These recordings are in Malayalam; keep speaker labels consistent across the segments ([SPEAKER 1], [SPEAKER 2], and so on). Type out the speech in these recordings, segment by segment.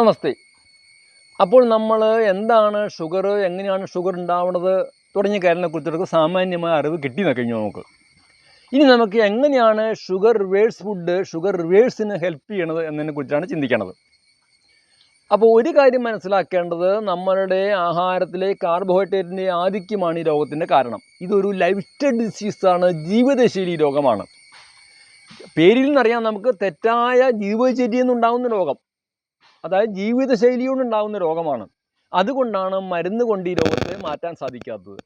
[SPEAKER 1] നമസ്തേ. അപ്പോൾ നമ്മൾ എന്താണ് ഷുഗർ എങ്ങനെയാണ് ഷുഗർ ഉണ്ടാവുന്നത് തുടങ്ങിയ കാര്യങ്ങളെക്കുറിച്ചൊക്കെ സാമാന്യമായ അറിവ് കിട്ടി കഴിഞ്ഞു നമുക്ക്. ഇനി നമുക്ക് എങ്ങനെയാണ് ഷുഗർ റിവേഴ്സ് ഫുഡ് ഷുഗർ റിവേഴ്സിന് ഹെൽപ്പ് ചെയ്യണത് എന്നതിനെക്കുറിച്ചാണ് ചിന്തിക്കേണ്ടത് അപ്പോൾ ഒരു കാര്യം മനസ്സിലാക്കേണ്ടത് നമ്മളുടെ ആഹാരത്തിലെ കാർബോഹൈഡ്രേറ്റിന്റെ ആധിക്യമാണ് ഈ രോഗത്തിന്റെ കാരണം. ഇതൊരു ലൈഫ് സ്റ്റൈൽ ഡിസീസാണ് ജീവിതശൈലി രോഗമാണ്. പേരിൽ നിന്നറിയാം നമുക്ക് തെറ്റായ ജീവിതചര്യയിൽ നിന്നുണ്ടാകുന്ന രോഗം. അതായത് ജീവിതശൈലി കൊണ്ടുണ്ടാകുന്ന രോഗമാണ്. അതുകൊണ്ടാണ് മരുന്ന് കൊണ്ട് ഈ രോഗത്തെ മാറ്റാൻ സാധിക്കാത്തത്.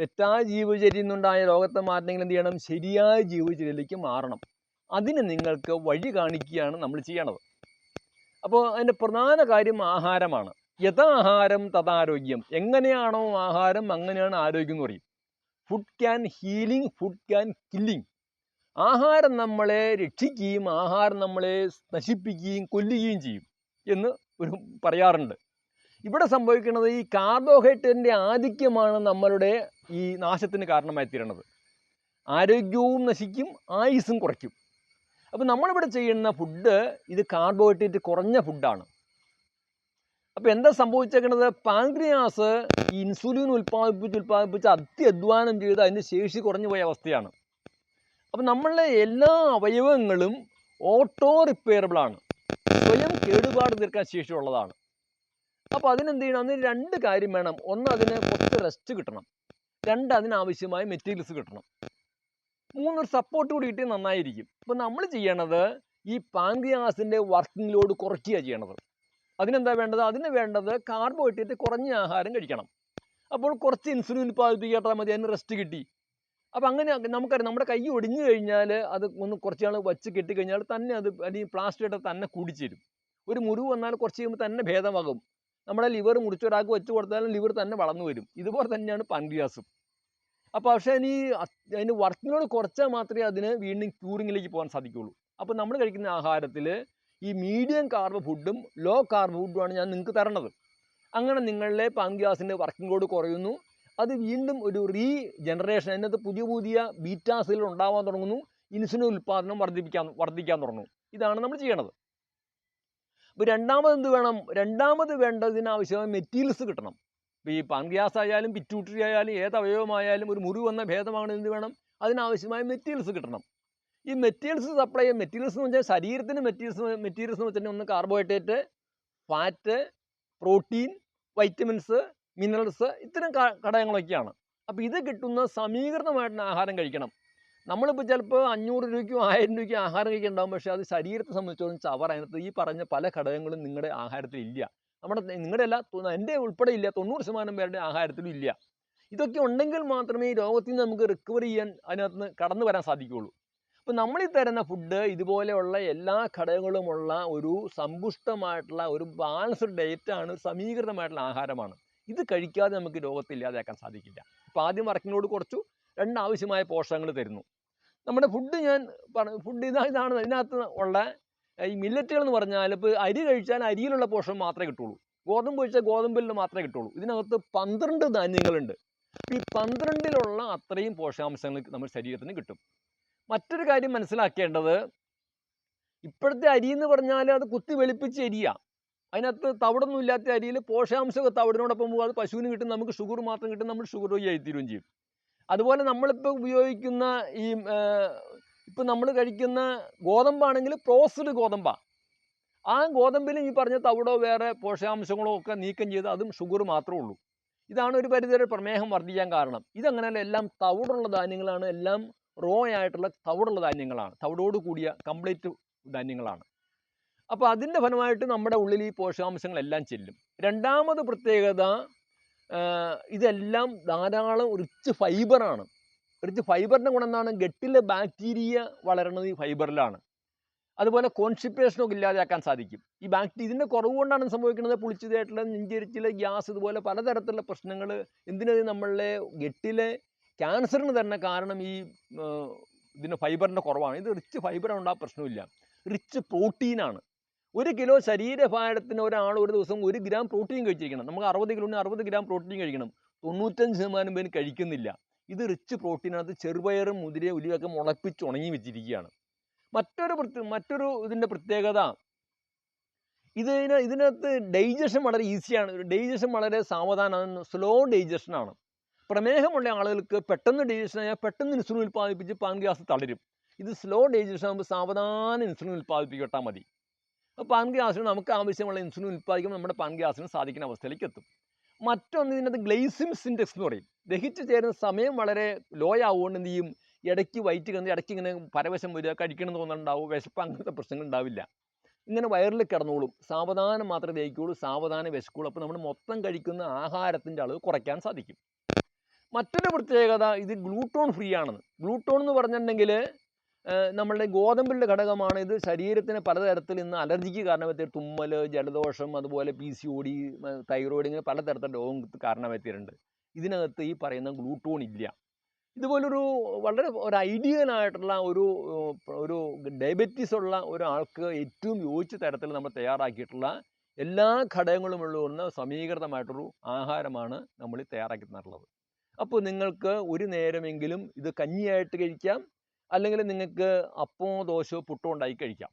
[SPEAKER 1] തെറ്റായ ജീവിതചര്യയിൽ നിന്നുണ്ടായ രോഗത്തെ മാറ്റണമെങ്കിൽ എന്ത് ചെയ്യണം? ശരിയായ ജീവിതചര്യയിലേക്ക് മാറണം. അതിന് നിങ്ങൾക്ക് വഴി കാണിക്കുകയാണ് നമ്മൾ ചെയ്യണത്. അപ്പോൾ അതിന്റെ പ്രധാന കാര്യം ആഹാരമാണ്. യഥാഹാരം തഥാരോഗ്യം എങ്ങനെയാണോ ആഹാരം അങ്ങനെയാണ് ആരോഗ്യം എന്ന് പറയും. Food can healing food can killing ആഹാരം നമ്മളെ രക്ഷിക്കുകയും ആഹാരം നമ്മളെ നശിപ്പിക്കുകയും കൊല്ലുകയും ചെയ്യും. എന്ന് ഒരു പറയാറുണ്ട്. ഇവിടെ സംഭവിക്കുന്നത് ഈ കാർബോഹൈഡ്രേറ്റിന്റെ ആധിക്യമാണ് നമ്മളുടെ ഈ നാശത്തിന് കാരണമായി തീരുന്നത്. ആരോഗ്യവും നശിക്കും ആയുസും കുറയ്ക്കും. അപ്പോൾ നമ്മളിവിടെ ചെയ്യുന്ന ഫുഡ് ഇത് കാർബോഹൈഡ്രേറ്റ് കുറഞ്ഞ ഫുഡാണ് അപ്പോൾ എന്താ സംഭവിച്ചേക്കുന്നത് പാൻക്രിയാസ് ഈ ഇൻസുലിൻ ഉൽപ്പാദിപ്പിച്ച് ഉൽപ്പാദിപ്പിച്ച് അത്യധ്വാനം ചെയ്ത് അതിന്റെ ശേഷി കുറഞ്ഞു പോയ അവസ്ഥയാണ്. അപ്പോൾ നമ്മളുടെ എല്ലാ അവയവങ്ങളും ഓട്ടോ റിപ്പയറബിൾ കേടുപാട് തീർക്കാൻ ശേഷിയുള്ളതാണ്. അപ്പോൾ അതിനെന്ത് ചെയ്യണം? അതിന് രണ്ട് കാര്യം വേണം. ഒന്ന് അതിന് കുറച്ച് റെസ്റ്റ് കിട്ടണം. രണ്ട് അതിനാവശ്യമായ മെറ്റീരിയൽസ് കിട്ടണം. മൂന്നൊരു സപ്പോർട്ട് കൂടി കിട്ടിയാൽ നന്നായിരിക്കും. അപ്പോൾ നമ്മൾ ചെയ്യണത് ഈ പാൻക്രിയാസിന്റെ വർക്കിംഗ് ലോഡ് കുറയ്ക്കുക ചെയ്യണത്. അതിനെന്താ വേണ്ടത്? അതിന് വേണ്ടത് കാർബോഹൈഡ്രേറ്റ് കുറഞ്ഞ ആഹാരം കഴിക്കണം. അപ്പോൾ കുറച്ച് ഇൻസുലിൻ ഉൽപ്പാദിപ്പിക്കാട്ടാൽ മതി. അതിന് റെസ്റ്റ് കിട്ടി. അപ്പോൾ അങ്ങനെ നമുക്കറിയാം. നമ്മുടെ കൈ ഒടിഞ്ഞു കഴിഞ്ഞാൽ അത് ഒന്ന് കുറച്ച് നാൾ വച്ച് കെട്ടിക്കഴിഞ്ഞാൽ തന്നെ അത് അല്ലെങ്കിൽ പ്ലാസ്റ്റർ ഇട്ട് തന്നെ കൂടിച്ചേരും ഒരു മുറിവ് വന്നാൽ കുറച്ച് കഴിയുമ്പോൾ തന്നെ ഭേദമാകും. നമ്മുടെ ലിവർ മുറിച്ച് ഒരാൾക്ക് വെച്ച് കൊടുത്താലും ലിവർ തന്നെ വളർന്നു വരും. ഇതുപോലെ തന്നെയാണ് പാൻക്രിയാസും. അപ്പോൾ പക്ഷേ ഇനി അതിന് വർക്കിനോട് കുറച്ചാൽ മാത്രമേ അതിന് വീണ്ടും ക്യൂറിങ്ങിലേക്ക് പോകാൻ സാധിക്കുകയുള്ളൂ. അപ്പോൾ നമ്മൾ കഴിക്കുന്ന ആഹാരത്തിൽ ഈ മീഡിയം കാർബ് ഫുഡും ലോ കാർബ് ഫുഡുമാണ് ഞാൻ നിങ്ങൾക്ക് തരണത്. അങ്ങനെ നിങ്ങളുടെ പാൻക്രിയാസിന്റെ വർക്കിംഗ് ലോഡ് കുറയുന്നു. അത് വീണ്ടും ഒരു റീ ജനറേഷൻ അതിനകത്ത് പുതിയ പുതിയ ബീറ്റാ സെല്ലുകൾ ഉണ്ടാവാൻ തുടങ്ങുന്നു. ഇൻസുലിൻ ഉൽപ്പാദനം വർദ്ധിപ്പിക്കാൻ വർദ്ധിക്കാൻ തുടങ്ങുന്നു. ഇതാണ് നമ്മൾ ചെയ്യണത്. അപ്പോൾ രണ്ടാമത് എന്ത് വേണം? രണ്ടാമത് വേണ്ടതിന് ആവശ്യമായ മെറ്റീരിയൽസ് കിട്ടണം. ഇപ്പോൾ ഈ പാൻഗ്യാസ് ആയാലും പിറ്റൂട്ടറി ആയാലും ഏത് അവയവമായാലും ഒരു മുറിവ് വന്ന ഭേദമാണ് എന്ത് വേണം? അതിനാവശ്യമായ മെറ്റീരിയൽസ് കിട്ടണം. ഈ മെറ്റീരിയൽസ് സപ്ലൈ ചെയ്യാൻ മെറ്റീരിയൽസ് എന്ന് വെച്ചാൽ ശരീരത്തിന് മെറ്റീരിയൽസ് മെറ്റീരിയൽസ് എന്ന് വെച്ചാൽ ഒന്ന് carbohydrate fat protein vitamins minerals ഇത്തരം ഘടകങ്ങളൊക്കെയാണ്. അപ്പോൾ ഇത് കിട്ടുന്ന സമീകൃതമായിട്ടുള്ള ആഹാരം കഴിക്കണം. നമ്മളിപ്പോൾ ചിലപ്പോൾ അഞ്ഞൂറ് രൂപയ്ക്കും ആയിരം രൂപയ്ക്കും ആഹാരം കഴിക്കുന്നുണ്ടാവും പക്ഷേ അത് ശരീരത്തെ സംബന്ധിച്ചോളം ചവർ അതിനകത്ത് ഈ പറഞ്ഞ പല ഘടകങ്ങളും നിങ്ങളുടെ ആഹാരത്തിൽ ഇല്ല. നമ്മുടെ നിങ്ങളുടെ അല്ല എന്റെ ഉൾപ്പെടെ ഇല്ല. തൊണ്ണൂറ് ശതമാനം പേരുടെ ആഹാരത്തിലും ഇല്ല. ഇതൊക്കെ ഉണ്ടെങ്കിൽ മാത്രമേ ഈ രോഗത്തിൽ നിന്ന് നമുക്ക് റിക്കവർ ചെയ്യാൻ അതിനകത്ത് നിന്ന് കടന്നു വരാൻ സാധിക്കുകയുള്ളൂ. അപ്പോൾ നമ്മളീ തരുന്ന ഫുഡ് ഇതുപോലെയുള്ള എല്ലാ ഘടകങ്ങളുമുള്ള ഒരു സമ്പുഷ്ടമായിട്ടുള്ള ഒരു ബാലൻസ്ഡ് ഡയറ്റാണ് സമീകൃതമായിട്ടുള്ള ആഹാരമാണ്. ഇത് കഴിക്കാതെ നമുക്ക് രോഗത്തെ ഇല്ലാതാക്കാൻ സാധിക്കില്ല. അപ്പോൾ ആദ്യം വർക്കിനോട് കുറച്ചു രണ്ടാവശ്യമായ പോഷകങ്ങൾ തരുന്നു. നമ്മുടെ ഫുഡ് ഞാൻ ഫുഡ് ഇതാ ഇതാണ് ഇതിനകത്ത് ഉള്ള ഈ മില്ലറ്റുകൾ എന്ന് പറഞ്ഞാൽ ഇപ്പോൾ അരി കഴിച്ചാൽ അരിയിലുള്ള പോഷകം മാത്രമേ കിട്ടുള്ളൂ. ഗോതമ്പ് കഴിച്ചാൽ ഗോതമ്പിൽ മാത്രമേ കിട്ടുള്ളൂ. ഇതിനകത്ത് പന്ത്രണ്ട് ധാന്യങ്ങളുണ്ട്. ഈ പന്ത്രണ്ടിലുള്ള അത്രയും പോഷകാംശങ്ങൾ നമ്മുടെ ശരീരത്തിന് കിട്ടും. മറ്റൊരു കാര്യം മനസ്സിലാക്കേണ്ടത് ഇപ്പോഴത്തെ അരി എന്ന് പറഞ്ഞാൽ അത് കുത്തി വെളുപ്പിച്ച് അരിയാണ് അതിനകത്ത് തവിടൊന്നും ഇല്ലാത്ത അരിയിൽ പോഷകാംശമൊക്കെ തവിടിനോടൊപ്പം പോകും അത് പശുവിന് കിട്ടും നമുക്ക് ഷുഗർ മാത്രം കിട്ടും നമ്മൾ ഷുഗർ രോഗിയായി ആയിത്തീരുകയും ചെയ്യും. അതുപോലെ നമ്മളിപ്പോൾ ഉപയോഗിക്കുന്ന ഈ ഇപ്പം നമ്മൾ കഴിക്കുന്ന ഗോതമ്പാണെങ്കിൽ പ്രോസസ്ഡ് ഗോതമ്പാണ് ആ ഗോതമ്പിൽ ഈ പറഞ്ഞ തവിടോ വേറെ പോഷകാംശങ്ങളോ ഒക്കെ നീക്കം ചെയ്ത് അതും ഷുഗർ മാത്രമേ ഉള്ളൂ. ഇതാണ് ഒരു പരിധിവരെ പ്രമേഹം വർദ്ധിക്കാൻ കാരണം. ഇതങ്ങനെയല്ല എല്ലാം തവിടുള്ള ധാന്യങ്ങളാണ് എല്ലാം റോ ആയിട്ടുള്ള തവിടുള്ള ധാന്യങ്ങളാണ്. തവിടോട് കൂടിയ കംപ്ലീറ്റ് ധാന്യങ്ങളാണ്. അപ്പോൾ അതിന്റെ ഫലമായിട്ട് നമ്മുടെ ഉള്ളിൽ ഈ പോഷകാംശങ്ങളെല്ലാം ചെല്ലും. രണ്ടാമത് പ്രത്യേകത ഇതെല്ലാം ധാരാളം റിച്ച് ഫൈബറാണ് റിച്ച് ഫൈബറിന്റെ ഗുണം എന്താണ്? ഗട്ടിലെ ബാക്ടീരിയ വളരുന്നത് ഈ ഫൈബറിലാണ് അതുപോലെ കോൺസ്റ്റിപ്പേഷനൊക്കെ ഇല്ലാതാക്കാൻ സാധിക്കും. ഈ ബാക്ടീരിയ ഇതിന്റെ കുറവ് കൊണ്ടാണ് സംഭവിക്കുന്നത്? പുളിച്ചതായിട്ടുള്ള നെഞ്ചരിച്ചിലെ ഗ്യാസ് ഇതുപോലെ പലതരത്തിലുള്ള പ്രശ്നങ്ങൾ എന്തിനത് നമ്മളുടെ ഗട്ടിലെ ക്യാൻസറിന് തന്നെ കാരണം ഈ ഇതിന്റെ ഫൈബറിന്റെ കുറവാണ്. ഇത് റിച്ച് ഫൈബർ ഉണ്ടാ പ്രശ്നമില്ല റിച്ച് പ്രോട്ടീനാണ് ഒരു കിലോ ശരീരഭാരത്തിന് ഒരാൾ ഒരു ദിവസം ഒരു ഗ്രാം പ്രോട്ടീൻ കഴിച്ചിരിക്കണം. നമുക്ക് അറുപത് കിലോന് അറുപത് ഗ്രാം പ്രോട്ടീൻ കഴിക്കണം. തൊണ്ണൂറ്റഞ്ച് ശതമാനം പേര് കഴിക്കുന്നില്ല. ഇത് റിച്ച് പ്രോട്ടീനകത്ത് ചെറുപയറും മുതിരയും ഉലിയൊക്കെ മുളപ്പിച്ച് ഉണങ്ങി വെച്ചിരിക്കുകയാണ്. മറ്റൊരു മറ്റൊരു ഇതിന്റെ പ്രത്യേകത ഇതിന് ഇതിനകത്ത് ഡൈജഷൻ വളരെ ഈസിയാണ് ഡൈജഷൻ വളരെ സാവധാനമാണ്. സ്ലോ ഡൈജഷനാണ് പ്രമേഹമുള്ള ആളുകൾക്ക് പെട്ടെന്ന് ഡൈജഷൻ ആയാൽ പെട്ടെന്ന് ഇൻസുലിൻ ഉൽപ്പാദിപ്പിച്ച് പാൻഗ്യാസ് തളരും. ഇത് സ്ലോ ഡൈജഷൻ ആകുമ്പോൾ സാവധാനം ഇൻസുലിൻ ഉൽപ്പാദിപ്പിക്കട്ടാൽ മതി. പാൻഗ്യാസിന് നമുക്ക് ആവശ്യമുള്ള ഇൻസുലിൻ ഉൽപ്പാദിക്കുമ്പോൾ നമ്മുടെ പാൻഗ്യാസിന് സാധിക്കുന്ന അവസ്ഥയിലേക്ക് എത്തും. മറ്റൊന്ന് ഇതിനകത്ത് ഗ്ലൈസിംസ് ഇൻഡെക്സ് എന്ന് പറയും. ദഹിച്ച് ചേരുന്ന സമയം വളരെ ലോ ആവുകൊണ്ട് എന്ത് ചെയ്യും? ഇടയ്ക്ക് വയറ്റ് കിടന്ന് ഇടയ്ക്ക് ഇങ്ങനെ പരവശം വരിക കഴിക്കണം തോന്നുന്നുണ്ടാവും. വിശപ്പ് അങ്ങനത്തെ പ്രശ്നങ്ങൾ ഉണ്ടാവില്ല. ഇങ്ങനെ വയറിൽ കിടന്നോളും. സാവധാനം മാത്രമേ ദഹിക്കുള്ളൂ സാവധാനം വിശക്കുള്ളൂ അപ്പോൾ നമ്മൾ മൊത്തം കഴിക്കുന്ന ആഹാരത്തിന്റെ അളവ് കുറയ്ക്കാൻ സാധിക്കും. മറ്റൊരു പ്രത്യേകത ഇത് ഗ്ലൂട്ടോൺ ഫ്രീ ആണെന്ന്. ഗ്ലൂട്ടോൺ എന്ന് പറഞ്ഞിട്ടുണ്ടെങ്കിൽ നമ്മളുടെ ഗോതമ്പിന്റെ ഘടകമാണ് ഇത്. ശരീരത്തിന് പലതരത്തിൽ ഇന്ന് അലർജിക്ക് കാരണമെത്തിയ തുമ്മൽ ജലദോഷം അതുപോലെ P C O D thyroid ഇങ്ങനെ പലതരത്തിലുള്ള രോഗങ്ങൾക്ക് കാരണമെത്തിയിട്ടുണ്ട് ഇതിനകത്ത് ഈ പറയുന്ന ഗ്ലൂട്ടോൺ ഇല്ല. ഇതുപോലൊരു വളരെ ഒരു ഐഡിയൽ ആയിട്ടുള്ള ഒരു ഒരു ഡയബറ്റീസ് ഉള്ള ഒരാൾക്ക് ഏറ്റവും യോജിച്ച തരത്തിൽ നമ്മൾ തയ്യാറാക്കിയിട്ടുള്ള എല്ലാ ഘടകങ്ങളും സമീകൃതമായിട്ടൊരു ആഹാരമാണ് നമ്മൾ തയ്യാറാക്കി തന്നിട്ടുള്ളത്. അപ്പോൾ നിങ്ങൾക്ക് ഒരു നേരമെങ്കിലും ഇത് കഞ്ഞിയായിട്ട് കഴിക്കാം. അല്ലെങ്കിൽ നിങ്ങൾക്ക് അപ്പമോ ദോശയോ പുട്ടോ ഉണ്ടായി കഴിക്കാം.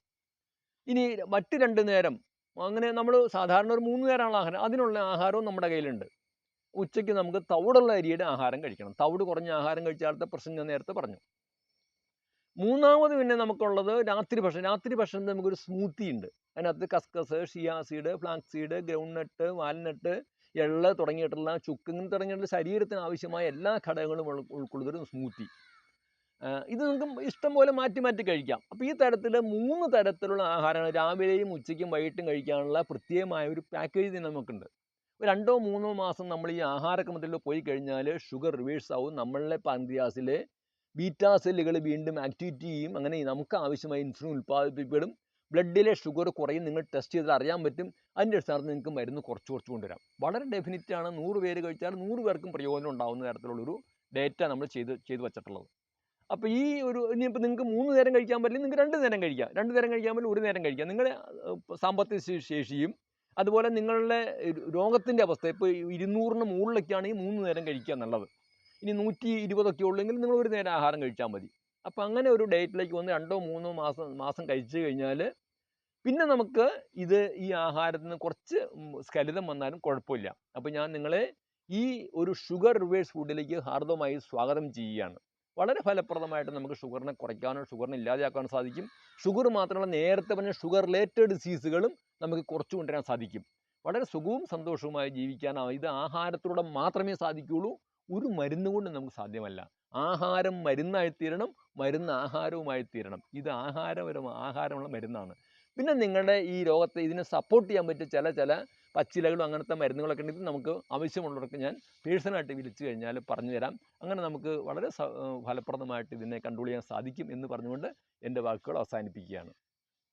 [SPEAKER 1] ഇനി മറ്റ് രണ്ട് നേരം അങ്ങനെ നമ്മൾ സാധാരണ ഒരു മൂന്ന് നേരമാണ് ആഹാരം. അതിനുള്ള ആഹാരവും നമ്മുടെ കയ്യിലുണ്ട്. ഉച്ചയ്ക്ക് നമുക്ക് തവിടുള്ള അരിയുടെ ആഹാരം കഴിക്കണം. തവിട് കുറഞ്ഞ ആഹാരം കഴിച്ചാലത്തെ പ്രശ്നം ഞാൻ നേരത്തെ പറഞ്ഞു. മൂന്നാമത് പിന്നെ നമുക്കുള്ളത് രാത്രി ഭക്ഷണം. രാത്രി ഭക്ഷണത്തിൽ നമുക്കൊരു സ്മൂത്തി ഉണ്ട്. അതിനകത്ത് കസ്കസ് chia seed flax seed ground nut walnut എള്ള് തുടങ്ങിയിട്ടുള്ള ചുക്ക് ഇങ്ങനെ തുടങ്ങിയിട്ടുള്ള ശരീരത്തിന് ആവശ്യമായ എല്ലാ ഘടകങ്ങളും ഉൾക്കൊള്ളുന്ന ഉൾക്കൊള്ളുന്നൊരു സ്മൂത്തി ഇത് നിങ്ങൾക്ക് ഇഷ്ടം പോലെ മാറ്റി മാറ്റി കഴിക്കാം. അപ്പോൾ ഈ തരത്തിൽ മൂന്ന് തരത്തിലുള്ള ആഹാരങ്ങൾ രാവിലെയും ഉച്ചയ്ക്കും വൈകിട്ടും കഴിക്കാനുള്ള പ്രത്യേകമായ ഒരു പാക്കേജ് തന്നെ നമുക്കുണ്ട്. രണ്ടോ മൂന്നോ മാസം നമ്മൾ ഈ ആഹാരക്രമത്തിൽ പോയി കഴിഞ്ഞാൽ ഷുഗർ റിവേഴ്സ് ആവും. നമ്മളുടെ പാൻക്രിയാസിലെ ബീറ്റാ സെല്ലുകൾ വീണ്ടും ആക്ടിവിറ്റി ചെയ്യും. അങ്ങനെ നമുക്ക് ആവശ്യമായ ഇൻസുലിൻ ഉൽപ്പാദിപ്പിക്കപ്പെടും. ബ്ലഡിലെ ഷുഗർ കുറയും. നിങ്ങൾ ടെസ്റ്റ് ചെയ്താൽ അറിയാൻ പറ്റും. അതിന്റെ അടിസ്ഥാനത്തിൽ നിങ്ങൾക്ക് മരുന്ന് കുറച്ച് കുറച്ച് കൊണ്ടുവരാം. വളരെ ഡെഫിനറ്റ് ആണ്. നൂറ് പേര് കഴിച്ചാൽ നൂറ് പേർക്കും പ്രയോജനം ഉണ്ടാകുന്ന തരത്തിലുള്ളൊരു ഡേറ്റ നമ്മൾ ചെയ്ത് ചെയ്തു വെച്ചിട്ടുള്ളത്. അപ്പോൾ ഈ ഒരു ഇനിയിപ്പോൾ നിങ്ങൾക്ക് മൂന്ന് നേരം കഴിക്കാൻ പറ്റില്ല നിങ്ങൾക്ക് രണ്ട് നേരം കഴിക്കാം. രണ്ട് നേരം കഴിക്കാൻ പറ്റില്ല ഒരു നേരം കഴിക്കാം. നിങ്ങളുടെ സാമ്പത്തിക ശേഷിയും അതുപോലെ നിങ്ങളുടെ രോഗത്തിന്റെ അവസ്ഥ. ഇപ്പോൾ ഇരുന്നൂറിന് മുകളിലൊക്കെയാണ് ഈ മൂന്ന് നേരം കഴിക്കുക എന്നുള്ളത്. ഇനി നൂറ്റി ഇരുപതൊക്കെ ഉള്ളെങ്കിൽ നിങ്ങൾ ഒരു നേരം ആഹാരം കഴിച്ചാൽ മതി. അപ്പോൾ അങ്ങനെ ഒരു ഡേറ്റിലേക്ക് വന്ന് രണ്ടോ മൂന്നോ മാസം മാസം കഴിച്ചു കഴിഞ്ഞാൽ പിന്നെ നമുക്ക് ഇത് ഈ ആഹാരത്തിന് കുറച്ച് സ്കലിതം വന്നാലും കുഴപ്പമില്ല. അപ്പോൾ ഞാൻ നിങ്ങളെ ഈ ഒരു ഷുഗർ റിവേഴ്സ് ഫുഡിലേക്ക് ഹാർദവമായി സ്വാഗതം ചെയ്യുകയാണ്. വളരെ ഫലപ്രദമായിട്ട് നമുക്ക് ഷുഗറിനെ കുറയ്ക്കാനോ ഷുഗറിനെ ഇല്ലാതെയാക്കാനോ സാധിക്കും. ഷുഗർ മാത്രമല്ല നേരത്തെ പറഞ്ഞ ഷുഗർ റിലേറ്റഡ് ഡിസീസുകളും നമുക്ക് കുറച്ചു കൊണ്ടുവരാൻ സാധിക്കും. വളരെ സുഖവും സന്തോഷവുമായി ജീവിക്കാൻ ഇത് ആഹാരത്തിലൂടെ മാത്രമേ സാധിക്കുകയുള്ളൂ. ഒരു മരുന്ന് കൊണ്ട് നമുക്ക് സാധ്യമല്ല. ആഹാരം മരുന്നായി തീരണം മരുന്ന് ആഹാരവുമായി തീരണം. ഇത് ആഹാരപരമ ആഹാരമുള്ള മരുന്നാണ്. പിന്നെ നിങ്ങളുടെ ഈ രോഗത്തെ ഇതിനെ സപ്പോർട്ട് ചെയ്യാൻ പറ്റിയ ചില ചില പച്ചിലകളും അങ്ങനത്തെ മരുന്നുകളൊക്കെ ഉണ്ടെങ്കിൽ നമുക്ക് ആവശ്യമുള്ളവർക്ക് ഞാൻ പേഴ്സണായിട്ട് വിളിച്ചു കഴിഞ്ഞാൽ പറഞ്ഞു തരാം. അങ്ങനെ നമുക്ക് വളരെ ഫലപ്രദമായിട്ട് ഇതിനെ കണ്ട്രോൾ ചെയ്യാൻ സാധിക്കും എന്ന് പറഞ്ഞുകൊണ്ട് എന്റെ വാക്കുകൾ അവസാനിപ്പിക്കുകയാണ്.